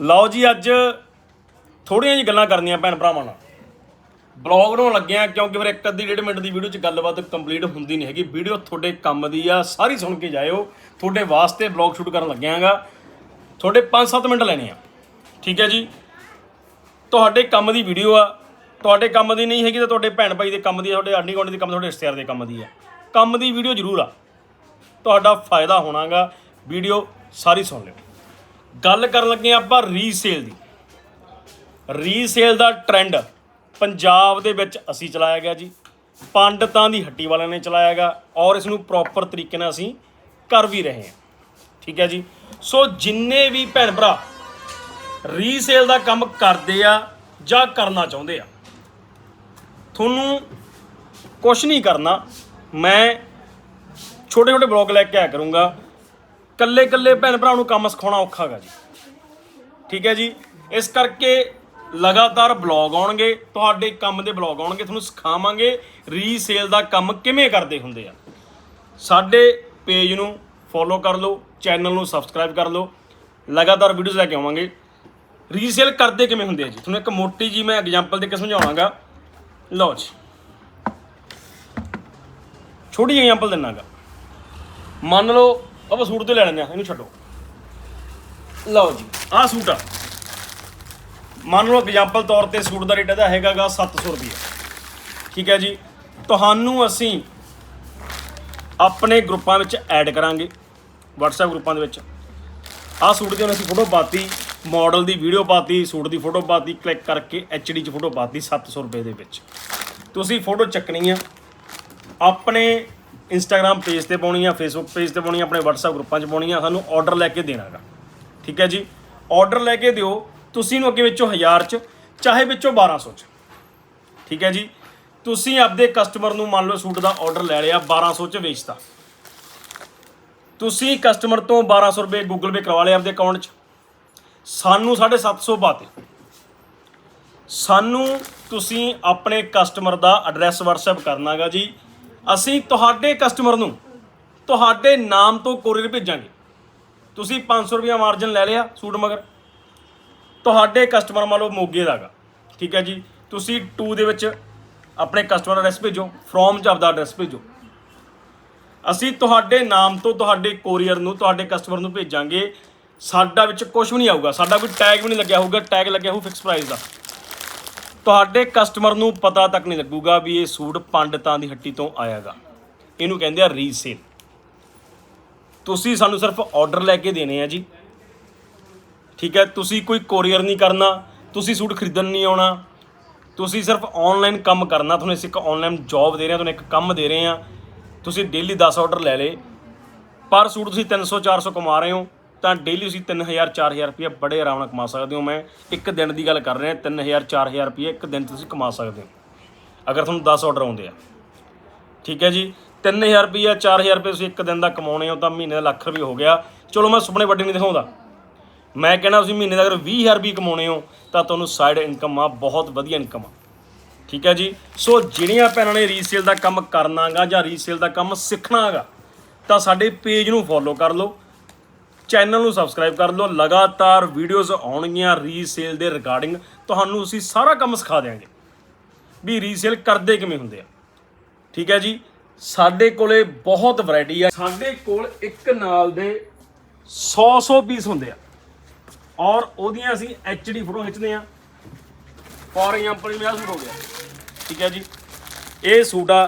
ਲਓ ਜੀ ਅੱਜ ਥੋੜੀਆਂ ਜੀ ਗੱਲਾਂ ਕਰਨੀਆਂ ਭੈਣ ਭਰਾਵਾਂ ਨਾਲ। ਬਲੌਗ ਬਣਾਉਣ ਲੱਗਿਆ ਕਿਉਂਕਿ ਫਿਰ ਇੱਕ ਅੱਧੀ, ਡੇਢ ਮਿੰਟ ਦੀ ਵੀਡੀਓ ਚ ਗੱਲਬਾਤ ਕੰਪਲੀਟ ਹੁੰਦੀ ਨਹੀਂ ਹੈਗੀ। ਵੀਡੀਓ ਤੁਹਾਡੇ ਕੰਮ ਦੀ ਆ, ਸਾਰੀ ਸੁਣ ਕੇ ਜਾਇਓ। ਤੁਹਾਡੇ ਵਾਸਤੇ ਬਲੌਗ ਸ਼ੂਟ ਕਰਨ ਲੱਗਿਆਗਾ ਤੁਹਾਡੇ 5-7 ਮਿੰਟ ਲੈਣੇ ਆ। ਠੀਕ ਹੈ ਜੀ? ਤੁਹਾਡੇ ਕੰਮ ਦੀ ਵੀਡੀਓ ਆ। ਤੁਹਾਡੇ ਕੰਮ ਦੀ ਨਹੀਂ ਹੈਗੀ ਤਾਂ ਤੁਹਾਡੇ ਭੈਣ ਭਾਈ ਦੇ ਕੰਮ ਦੀ ਆ, ਤੁਹਾਡੇ ਆਂਢੀ ਗੁਆਂਢੀ ਦੇ ਕੰਮ, ਤੁਹਾਡੇ ਰਿਸ਼ਤੇਦਾਰ ਦੇ ਕੰਮ ਦੀ ਆ। ਕੰਮ ਦੀ ਵੀਡੀਓ ਜ਼ਰੂਰ ਆ। ਤੁਹਾਡਾ ਫਾਇਦਾ ਹੋਣਾਗਾ। ਵੀਡੀਓ ਸਾਰੀ ਸੁਣ ਲਿਓ। ਗੱਲ ਕਰਨ ਲੱਗੇ ਹਾਂ ਆਪਾਂ ਰੀਸੇਲ ਦੀ। ਰੀਸੇਲ ਦਾ ਟ੍ਰੈਂਡ ਪੰਜਾਬ ਦੇ ਵਿੱਚ ਅਸੀਂ ਚਲਾਇਆ ਗਿਆ ਜੀ। ਪੰਡਤਾਂ ਦੀ ਹੱਟੀ ਵਾਲਿਆਂ ਨੇ ਚਲਾਇਆ ਗਿਆ ਔਰ ਇਸ ਨੂੰ ਪ੍ਰੋਪਰ ਤਰੀਕੇ ਨਾਲ ਅਸੀਂ ਕਰ ਵੀ ਰਹੇ ਹਾਂ। ਠੀਕ ਹੈ ਜੀ। ਸੋ ਜਿੰਨੇ ਵੀ ਭੈਣ ਭਰਾ ਰੀਸੇਲ ਦਾ ਕੰਮ ਕਰਦੇ ਆ ਜਾਂ ਕਰਨਾ ਚਾਹੁੰਦੇ ਆ, ਤੁਹਾਨੂੰ ਕੁਝ ਨਹੀਂ ਕਰਨਾ। ਮੈਂ ਛੋਟੇ ਛੋਟੇ ਬਲੌਗ ਲੈ ਕੇ ਆਇਆ ਕਰੂੰਗਾ। ਕੱਲੇ ਕੱਲੇ ਭੈਣ ਭਰਾ ਨੂੰ ਕੰਮ ਸਿਖਾਉਣਾ ਔਖਾ ਹੈਗਾ ਜੀ। ਠੀਕ ਹੈ ਜੀ? ਇਸ ਕਰਕੇ ਲਗਾਤਾਰ ਬਲੌਗ ਆਉਣਗੇ, ਤੁਹਾਡੇ ਕੰਮ ਦੇ ਬਲੌਗ ਆਉਣਗੇ, ਤੁਹਾਨੂੰ ਸਿਖਾਵਾਂਗੇ ਰੀਸੇਲ ਦਾ ਕੰਮ ਕਿਵੇਂ ਕਰਦੇ ਹੁੰਦੇ ਆ। ਸਾਡੇ ਪੇਜ ਨੂੰ ਫੋਲੋ ਕਰ ਲਓ ਚੈਨਲ ਨੂੰ ਸਬਸਕ੍ਰਾਈਬ ਕਰ ਲਓ, ਲਗਾਤਾਰ ਵੀਡੀਓਜ਼ ਲੈ ਕੇ ਆਵਾਂਗੇ। ਰੀਸੇਲ ਕਰਦੇ ਕਿਵੇਂ ਹੁੰਦੇ ਆ ਜੀ? ਤੁਹਾਨੂੰ ਇੱਕ ਮੋਟੀ ਜੀ ਮੈਂ ਐਗਜ਼ਾਮਪਲ ਦੇ ਕੇ ਸਮਝਾਵਾਂਗਾ ਲਓ ਜੀ। ਛੋਟੀ ਐਗਜ਼ਾਮਪਲ ਦਿੰਨਾਗਾ। ਮੰਨ ਲਓ ਆਪਾਂ ਸੂਟ ਤੇ ਲੈ ਲੈਂਦੇ ਆ, ਇਹਨੂੰ ਛੱਡੋ। ਲਓ ਜੀ, ਆਹ ਸੂਟ ਆ। ਮੰਨ ਲਓ ਐਗਜ਼ਾਮਪਲ ਤੌਰ ਤੇ ਸੂਟ ਦਾ ਰੇਟ ਇਹਦਾ ਹੈਗਾਗਾ 700 ਰੁਪਏ ਠੀਕ ਹੈ ਜੀ? ਤੁਹਾਨੂੰ ਅਸੀਂ ਆਪਣੇ ਗਰੁੱਪਾਂ ਵਿੱਚ ਐਡ ਕਰਾਂਗੇ, WhatsApp ਗਰੁੱਪਾਂ ਦੇ ਵਿੱਚ। ਆਹ ਸੂਟ ਦੀ ਹੁਣ ਅਸੀਂ ਫੋਟੋ ਪਾਤੀ ਮਾਡਲ ਦੀ ਵੀਡੀਓ ਪਾਤੀ, ਸੂਟ ਦੀ ਫੋਟੋ ਪਾਤੀ ਕਲਿੱਕ ਕਰਕੇ HD 'ਚ ਫੋਟੋ ਪਾਤੀ 700 ਰੁਪਏ ਦੇ ਵਿੱਚ। ਤੁਸੀਂ ਫੋਟੋ ਚੱਕਣੀ ਆ, ਆਪਣੇ ਇੰਸਟਾਗ੍ਰam ਪੇਜ ਤੇ ਪਾਉਣੀ ਆ ਫੇਸਬੁੱਕ ਪੇਜ ਤੇ ਪਾਉਣੀ ਆ ਆਪਣੇ WhatsApp ਗਰੁੱਪਾਂ 'ਚ ਪਾਉਣੀ ਆ ਸਾਨੂੰ ਆਰਡਰ ਲੈ ਕੇ ਦੇਣਾਗਾ ਠੀਕ ਹੈ ਜੀ? ਆਰਡਰ ਲੈ ਕੇ ਦਿਓ, ਤੁਸੀਂ ਨੂੰ ਅੱਗੇ ਵਿੱਚੋਂ 1000 ਚ, ਚਾਹੇ ਵਿੱਚੋਂ 1200 ਚ। ਠੀਕ ਹੈ ਜੀ? ਤੁਸੀਂ ਆਪਦੇ ਕਸਟਮਰ ਨੂੰ ਮੰਨ ਲਓ ਸੂਟ ਦਾ ਆਰਡਰ ਲੈ ਲਿਆ 1200 ਚ ਵੇਚਤਾ। ਤੁਸੀਂ ਕਸਟਮਰ ਤੋਂ 1200 ਰੁਪਏ ਗੂਗਲ ਪੇ ਕਰਵਾ ਲਿਆ ਆਪਦੇ ਅਕਾਊਂਟ 'ਚ। ਸਾਨੂੰ 750 ਬਾਤੇ ਸਾਨੂੰ ਤੁਸੀਂ ਆਪਣੇ ਕਸਟਮਰ ਦਾ ਐਡਰੈਸ WhatsApp ਕਰਨਾਗਾ ਜੀ। ਅਸੀਂ ਤੁਹਾਡੇ ਕਸਟਮਰ ਨੂੰ ਤੁਹਾਡੇ ਨਾਮ ਤੋਂ ਕੋਰੀਅਰ ਭੇਜਾਂਗੇ। ਤੁਸੀਂ 500 ਰੁਪਏ ਮਾਰਜਨ ਲੈ ਲਿਆ ਸੂਟ ਮਗਰ। ਤੁਹਾਡੇ ਕਸਟਮਰ ਮੰਨ ਲਓ ਮੋਗੇ ਦਾਗਾ ਠੀਕ ਹੈ ਜੀ? ਤੁਸੀਂ 2 ਦੇ ਵਿੱਚ ਆਪਣੇ ਕਸਟਮਰ ਐਡਰੈਸ ਭੇਜੋ ਫਰੋਮ ਚ ਆਪਦਾ ਐਡਰੈਸ ਭੇਜੋ। ਅਸੀਂ ਤੁਹਾਡੇ ਨਾਮ ਤੋਂ ਤੁਹਾਡੇ ਕੋਰੀਅਰ ਨੂੰ, ਤੁਹਾਡੇ ਕਸਟਮਰ ਨੂੰ ਭੇਜਾਂਗੇ। ਸਾਡਾ ਵਿੱਚ ਕੁਝ ਵੀ ਨਹੀਂ ਆਊਗਾ। ਸਾਡਾ ਕੋਈ ਟੈਗ ਵੀ ਨਹੀਂ ਲੱਗਿਆ ਹੋਊਗਾ। ਟੈਗ ਲੱਗਿਆ ਹੋਊ ਫਿਕਸ ਪ੍ਰਾਈਸ ਦਾ। ਤੁਹਾਡੇ ਕਸਟਮਰ ਨੂੰ ਪਤਾ ਤੱਕ ਨਹੀਂ ਲੱਗੂਗਾ ਵੀ ਇਹ ਸੂਟ ਪੰਡਤਾਂ ਦੀ ਹੱਟੀ ਤੋਂ ਆਇਆਗਾ। ਇਹਨੂੰ ਕਹਿੰਦੇ ਆ ਰੀਸੇਲ ਤੁਸੀਂ ਸਾਨੂੰ ਸਿਰਫ ਆਰਡਰ ਲੈ ਕੇ ਦੇਣੇ ਆ ਜੀ। ਠੀਕ ਹੈ, ਤੁਸੀਂ ਕੋਈ ਕੋਰੀਅਰ ਨਹੀਂ ਕਰਨਾ, ਤੁਸੀਂ ਸੂਟ ਖਰੀਦਣ ਨਹੀਂ ਆਉਣਾ। ਤੁਸੀਂ ਸਿਰਫ ਆਨਲਾਈਨ ਕੰਮ ਕਰਨਾ, ਤੁਹਾਨੂੰ ਅਸੀਂ ਇੱਕ ਆਨਲਾਈਨ ਜੌਬ ਦੇ ਰਹੇ ਹਾਂ, ਤੁਹਾਨੂੰ ਇੱਕ ਕੰਮ ਦੇ ਰਹੇ ਹਾਂ। ਤੁਸੀਂ ਡੇਲੀ 10 ਆਰਡਰ ਲੈ ਲੇ ਪਰ ਸੂਟ ਤੁਸੀਂ 300 400 ਕਮਾ ਰਹੇ ਹੋ। ਤਾਂ ਡੇਲੀ ਤੁਸੀਂ 3000 4000 ਰੁਪਏ ਬੜੇ ਆਰਾਮ ਨਾਲ ਕਮਾ ਸਕਦੇ ਹੋ। ਮੈਂ ਇੱਕ ਦਿਨ ਦੀ ਗੱਲ ਕਰ ਰਿਹਾ 3000 4000 ਰੁਪਏ ਇੱਕ ਦਿਨ ਤੁਸੀਂ ਕਮਾ ਸਕਦੇ ਹੋ। ਅਗਰ ਤੁਹਾਨੂੰ 10 ਆਰਡਰ ਆਉਂਦੇ ਆ। ਠੀਕ ਹੈ ਜੀ? 3000 ਰੁਪਏ 4000 ਰੁਪਏ ਤੁਸੀਂ ਇੱਕ ਦਿਨ ਦਾ ਕਮਾਉਣੇ ਹੋ ਤਾਂ ਮਹੀਨੇ ਦਾ ਲੱਖ ਰੁਪਏ ਹੋ ਗਿਆ। ਚਲੋ ਮੈਂ ਸੁਪਨੇ ਵੱਡੇ ਨਹੀਂ ਦਿਖਾਉਂਦਾ। ਮੈਂ ਕਹਿੰਦਾ ਤੁਸੀਂ ਮਹੀਨੇ ਦਾ ਅਗਰ 20000 ਰੁਪਏ ਕਮਾਉਣੇ ਹੋ, ਤਾਂ ਤੁਹਾਨੂੰ ਸਾਈਡ ਇਨਕਮ ਆ, ਬਹੁਤ ਵਧੀਆ ਇਨਕਮ ਆ। ਠੀਕ ਹੈ ਜੀ? ਸੋ ਜਿਹੜੀਆਂ ਭੈਣਾਂ ਨੇ ਰੀਸੇਲ ਦਾ ਕੰਮ ਕਰਨਾਗਾ ਜਾਂ ਰੀਸੇਲ ਦਾ ਕੰਮ ਸਿੱਖਣਾਗਾ, ਤਾਂ ਸਾਡੇ ਪੇਜ ਨੂੰ ਫੋਲੋ ਕਰ ਲਓ। ਚੈਨਲ ਨੂੰ ਸਬਸਕ੍ਰਾਈਬ ਕਰ ਲਓ। ਲਗਾਤਾਰ ਵੀਡੀਓਜ਼ ਆਉਣਗੀਆਂ ਰੀਸੇਲ ਦੇ ਰਿਗਾਰਡਿੰਗ ਤੁਹਾਨੂੰ ਅਸੀਂ ਸਾਰਾ ਕੰਮ ਸਿਖਾ ਦਿਆਂਗੇ ਵੀ ਰੀਸੇਲ ਕਰਦੇ ਕਿਵੇਂ ਹੁੰਦੇ ਆ। ਠੀਕ ਹੈ ਜੀ? ਸਾਡੇ ਕੋਲੇ ਬਹੁਤ ਵੈਰਾਈਟੀ ਆ। ਸਾਡੇ ਕੋਲ ਇੱਕ ਨਾਲ ਦੇ 100 100 ਪੀਸ ਹੁੰਦੇ ਆ। ਔਰ ਉਹਦੀਆਂ ਅਸੀਂ ਐਚਡੀ ਫੋਟੋ ਖਿੱਚਦੇ ਆ। ਫੋਰ ਐਗਜ਼ਾਮਪਲ ਮੇਰਾ ਸੂਟ ਹੋ ਗਿਆ। ਠੀਕ ਹੈ ਜੀ? ਇਹ ਸੂਟ ਆ।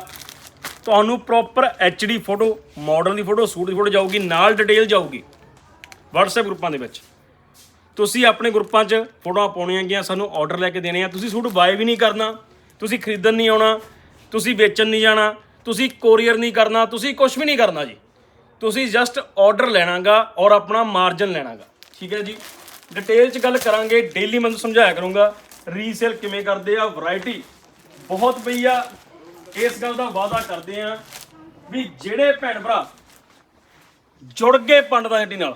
ਤੁਹਾਨੂੰ ਪ੍ਰੋਪਰ ਐਚਡੀ ਫੋਟੋ ਮਾਡਲ ਦੀ ਫੋਟੋ ਸੂਟ ਦੀ ਫੋਟੋ ਜਾਊਗੀ, ਨਾਲ ਡਿਟੇਲ ਜਾਊਗੀ। WhatsApp ਗਰੁੱਪਾਂ ਦੇ ਵਿੱਚ। ਤੁਸੀਂ ਆਪਣੇ ਗਰੁੱਪਾਂ 'ਚ ਫੋਟੋਆਂ ਪਾਉਣੀਆਂ ਗੀਆਂ, ਸਾਨੂੰ ਆਰਡਰ ਲੈ ਕੇ ਦੇਣੇ ਆ ਤੁਸੀਂ ਸੂਟ ਬਾਏ ਵੀ ਨਹੀਂ ਕਰਨਾ, ਤੁਸੀਂ ਖਰੀਦਣ ਨਹੀਂ ਆਉਣਾ, ਤੁਸੀਂ ਵੇਚਣ ਨਹੀਂ ਜਾਣਾ, ਤੁਸੀਂ ਕੋਰੀਅਰ ਨਹੀਂ ਕਰਨਾ, ਤੁਸੀਂ ਕੁਝ ਵੀ ਨਹੀਂ ਕਰਨਾ ਜੀ। ਤੁਸੀਂ ਜਸਟ ਆਰਡਰ ਲੈਣਾਗਾ ਔਰ ਆਪਣਾ ਮਾਰਜਨ ਲੈਣਾਗਾ। ਠੀਕ ਹੈ ਜੀ? ਡਿਟੇਲ 'ਚ ਗੱਲ ਕਰਾਂਗੇ ਡੇਲੀ ਮੈਂ ਤੁਹਾਨੂੰ ਸਮਝਾਇਆ ਕਰੂੰਗਾ ਰੀਸੇਲ ਕਿਵੇਂ ਕਰਦੇ ਆ ਵੈਰਾਈਟੀ ਬਹੁਤ ਪਈ ਆ। ਇਸ ਗੱਲ ਦਾ ਵਾਅਦਾ ਕਰਦੇ ਆ ਵੀ ਜਿਹੜੇ ਭੈਣ ਭਰਾ ਜੁੜ ਗਏ ਪੰਡਤਾਂ ਹੱਟੀ ਨਾਲ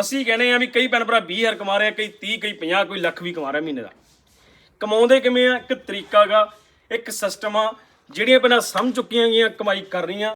ਅਸੀਂ ਕਹਿੰਦੇ ਆ ਵੀ ਕਈ ਭੈਣ ਭਰਾ 20000 ਕਮਾ ਰਹੇ ਆ, ਕਈ 30 ਕਈ 50 ਕੋਈ ਲੱਖ ਵੀ ਕਮਾ ਰਿਹਾ ਮਹੀਨੇ ਦਾ। ਕਮਾਉਂਦੇ ਕਿਵੇਂ ਆ? ਇੱਕ ਤਰੀਕਾ ਗਾ, ਇੱਕ ਸਿਸਟਮ ਆ, ਜਿਹੜੀਆਂ ਪਹਿਲਾਂ ਸਮਝ ਚੁੱਕੀਆਂ ਗਈਆਂ, ਕਮਾਈ ਕਰ ਰਹੀਆਂ।